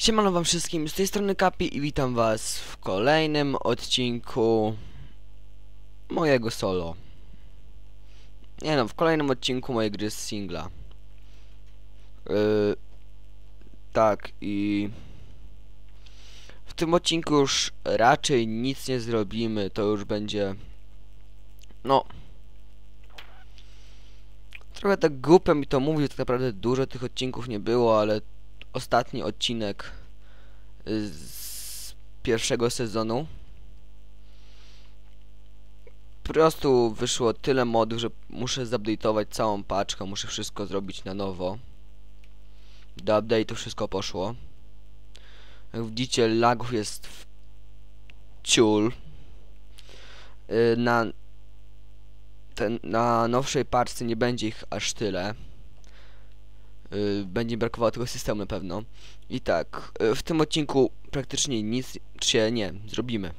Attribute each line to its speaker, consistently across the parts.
Speaker 1: Siemano wam wszystkim, z tej strony Kapi i witam was w kolejnym odcinku mojego solo. Nie no, w kolejnym odcinku mojej gry z singla. Yy, tak i w tym odcinku już raczej nic nie zrobimy, to już będzie no trochę tak głupio mi to mówić, tak naprawdę dużo tych odcinków nie było, ale ostatni odcinek y, z pierwszego sezonu. Po prostu wyszło tyle modów, że muszę zupdate'ować całą paczkę, muszę wszystko zrobić na nowo. Do update'u wszystko poszło. Jak widzicie, lagów jest w ciul. Y, Na, ten, na nowszej paczce nie będzie ich aż tyle. Y, będzie brakowało tego systemu na pewno. I tak, y, w tym odcinku praktycznie nic się nie zrobimy.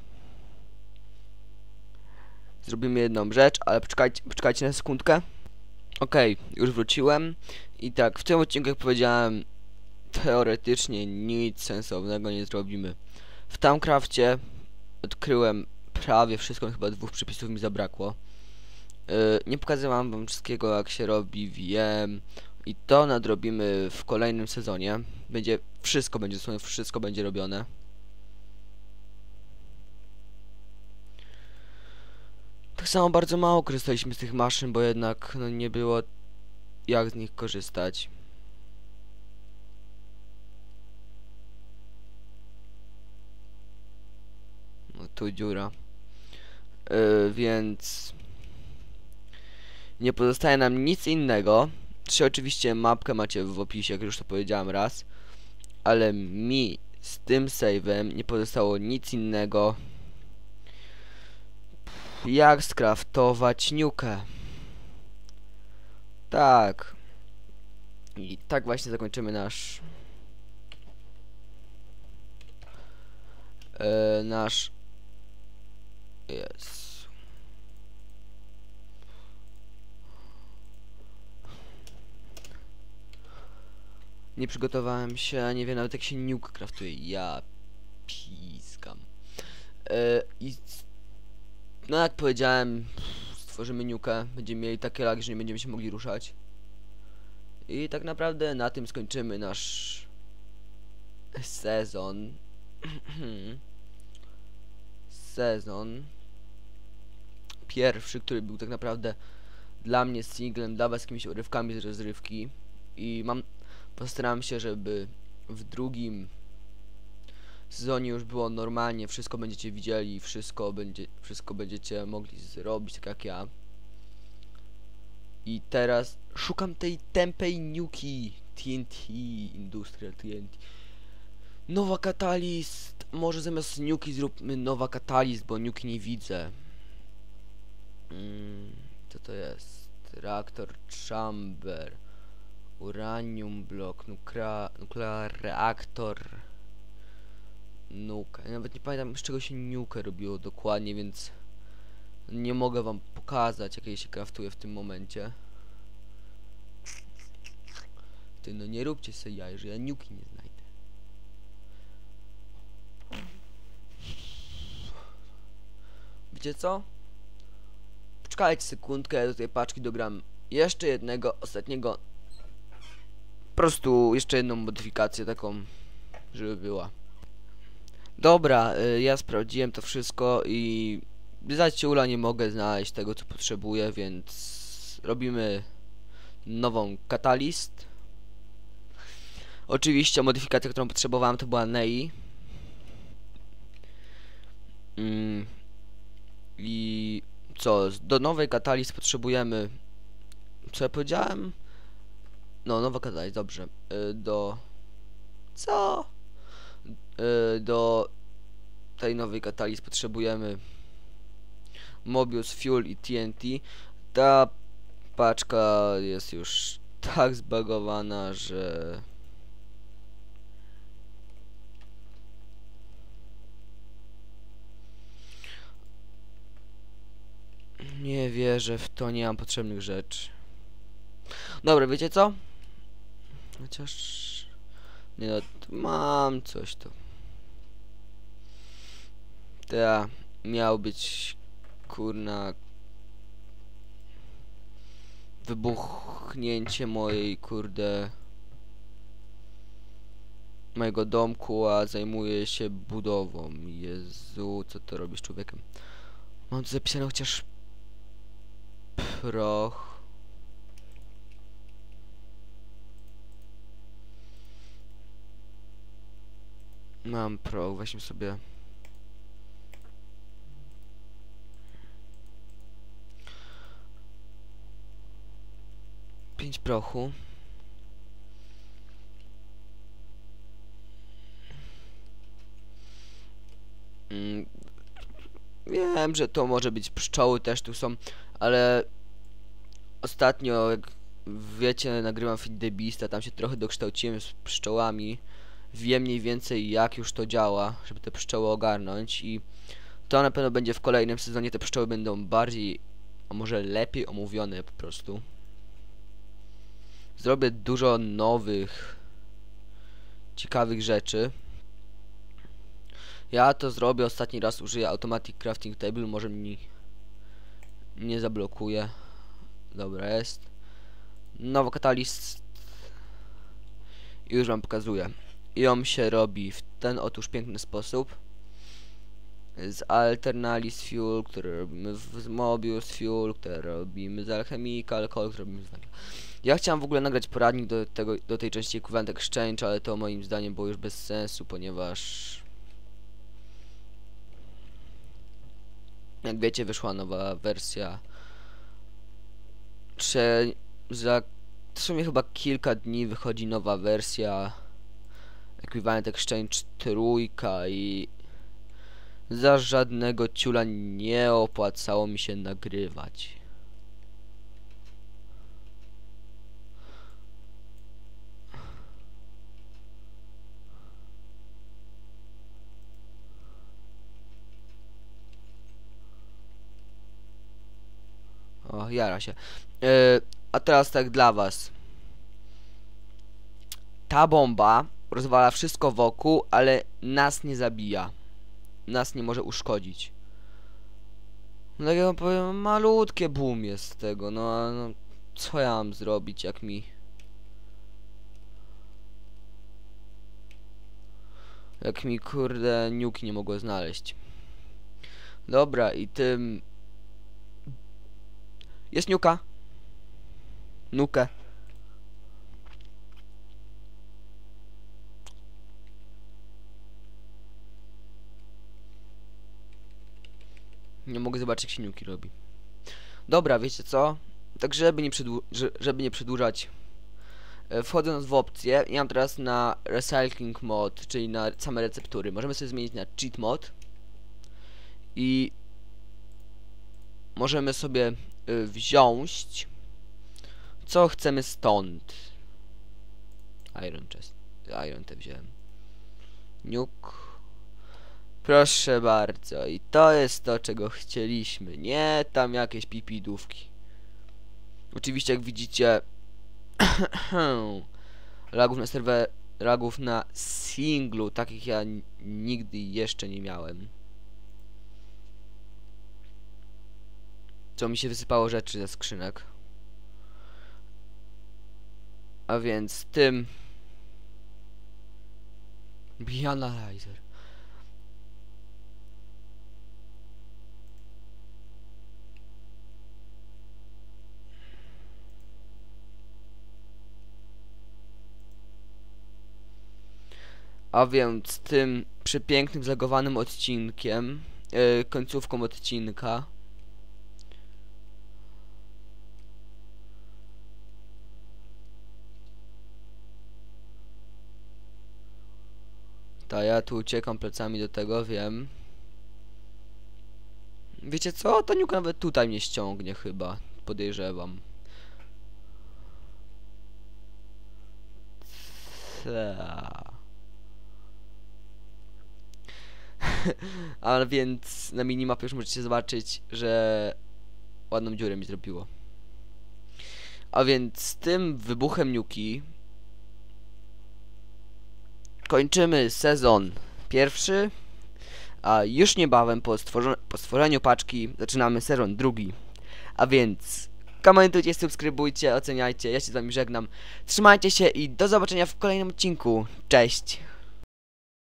Speaker 1: Zrobimy jedną rzecz, ale poczekajcie, poczekajcie na sekundkę. Okej, już wróciłem. I tak, w tym odcinku, jak powiedziałem, teoretycznie nic sensownego nie zrobimy. W Tamcrafcie odkryłem prawie wszystko, chyba dwóch przepisów mi zabrakło. Yy, nie pokazywałem wam wszystkiego, jak się robi VM, i to nadrobimy w kolejnym sezonie. Będzie wszystko będzie wszystko będzie robione. Tak samo bardzo mało korzystaliśmy z tych maszyn, bo jednak no, nie było jak z nich korzystać. No tu dziura. Yy, więc nie pozostaje nam nic innego czy oczywiście mapkę macie w opisie, jak już to powiedziałem raz. Ale mi z tym save'em nie pozostało nic innego jak skraftować niukę. Tak. I tak właśnie zakończymy nasz e, nasz jest Nie przygotowałem się, nie wiem nawet jak się nuke kraftuje. Ja piskam. E, I no jak powiedziałem, stworzymy nukę, będziemy mieli takie lagi, że nie będziemy się mogli ruszać. I tak naprawdę na tym skończymy nasz sezon. sezon pierwszy, który był tak naprawdę dla mnie singlem, dla was jakimiś urywkami z rozrywki. I mam Postaram się, żeby w drugim sezonie już było normalnie, wszystko będziecie widzieli, wszystko, będzie, wszystko będziecie mogli zrobić tak jak ja. I teraz szukam tej tempej niuki TNT, Industrial TNT. Nowa katalist. Może zamiast niuki zróbmy nowa katalist, bo niuki nie widzę. Mm, co to jest? Reaktor chamber. Uranium blok, nukra, nuclear reaktor. Nuka. Ja nawet nie pamiętam z czego się nukę robiło dokładnie, więc nie mogę wam pokazać jakiej się kraftuje w tym momencie. Ty no nie róbcie sobie jaj, że ja niuki nie znajdę. Wiecie co? Poczekajcie sekundkę, do tej paczki dogram jeszcze jednego, ostatniego po prostu jeszcze jedną modyfikację taką, żeby była. Dobra, y, ja sprawdziłem to wszystko i za ciula nie mogę znaleźć tego co potrzebuję, więc robimy nową katalist. Oczywiście modyfikacja, którą potrzebowałem to była Nei. Mm. I co, do nowej katalist potrzebujemy co ja powiedziałem? No, nowa kadać, dobrze. Y, do... Co? Y, do tej nowej kataliz potrzebujemy Mobius, Fuel i TNT. Ta paczka jest już tak zbagowana, że... Nie wierzę w to, nie mam potrzebnych rzeczy. Dobra, wiecie co? Chociaż... Nie no, mam coś tu. Ta miał być kurna wybuchnięcie mojej kurde mojego domku, a zajmuję się budową. Jezu, co to robisz człowiekiem? Mam tu zapisane chociaż proch. Mam proch, weźmy sobie pięć prochu. Mm, Wiem, że to może być pszczoły też tu są, ale ostatnio, jak wiecie, nagrywam Fit the Beast, a tam się trochę dokształciłem z pszczołami. Wiem mniej więcej jak już to działa, żeby te pszczoły ogarnąć i to na pewno będzie w kolejnym sezonie, te pszczoły będą bardziej, a może lepiej omówione po prostu. Zrobię dużo nowych, ciekawych rzeczy. Ja to zrobię ostatni raz, użyję Automatic Crafting Table, może mi nie zablokuje. Dobra jest. Nowo Catalyst. I już wam pokazuję. I on się robi w ten otóż piękny sposób. Z Alternalis Fuel, który robimy z Mobius Fuel, który robimy z Alchemical, Alcohol, który robimy z węgla. Ja chciałem w ogóle nagrać poradnik do, tego, do tej części Equivalent Exchange, ale to moim zdaniem było już bez sensu, ponieważ jak wiecie wyszła nowa wersja czy za w sumie chyba kilka dni wychodzi nowa wersja Equivalent Exchange trójka i za żadnego ciula nie opłacało mi się nagrywać. O, jara się. E, a teraz tak dla was. Ta bomba rozwala wszystko wokół, ale nas nie zabija. Nas nie może uszkodzić. No jak ja wam powiem, malutkie boom jest z tego, no, no co ja mam zrobić, jak mi... Jak mi, kurde, niuki nie mogło znaleźć. Dobra, i tym... Jest niuka. Nukę. Nie mogę zobaczyć, jak się niuki robi. Dobra, wiecie co? Tak, żeby nie, żeby nie przedłużać. e, Wchodząc w opcję, ja mam teraz na Recycling Mod, czyli na same receptury. Możemy sobie zmienić na Cheat Mod. I możemy sobie y, wziąć co chcemy stąd. Iron chest. Iron te wziąłem. Nuke. Proszę bardzo. I to jest to, czego chcieliśmy. Nie tam jakieś pipidówki. Oczywiście, jak widzicie, lagów na serwer, lagów na singlu, takich ja nigdy jeszcze nie miałem. Co mi się wysypało rzeczy ze skrzynek. A więc tym Bianalizer. A więc tym przepięknym, zagowanym odcinkiem, yy, końcówką odcinka, Ta, ja tu uciekam plecami do tego, wiem. Wiecie co? Ta niuka nawet tutaj mnie ściągnie chyba. Podejrzewam. Ta. Ale więc na minimapie już możecie zobaczyć, że ładną dziurę mi zrobiło. A więc z tym wybuchem niuki kończymy sezon pierwszy, a już niebawem po, po stworzeniu paczki zaczynamy sezon drugi. A więc komentujcie, subskrybujcie, oceniajcie. Ja się z wami żegnam. Trzymajcie się i do zobaczenia w kolejnym odcinku. Cześć!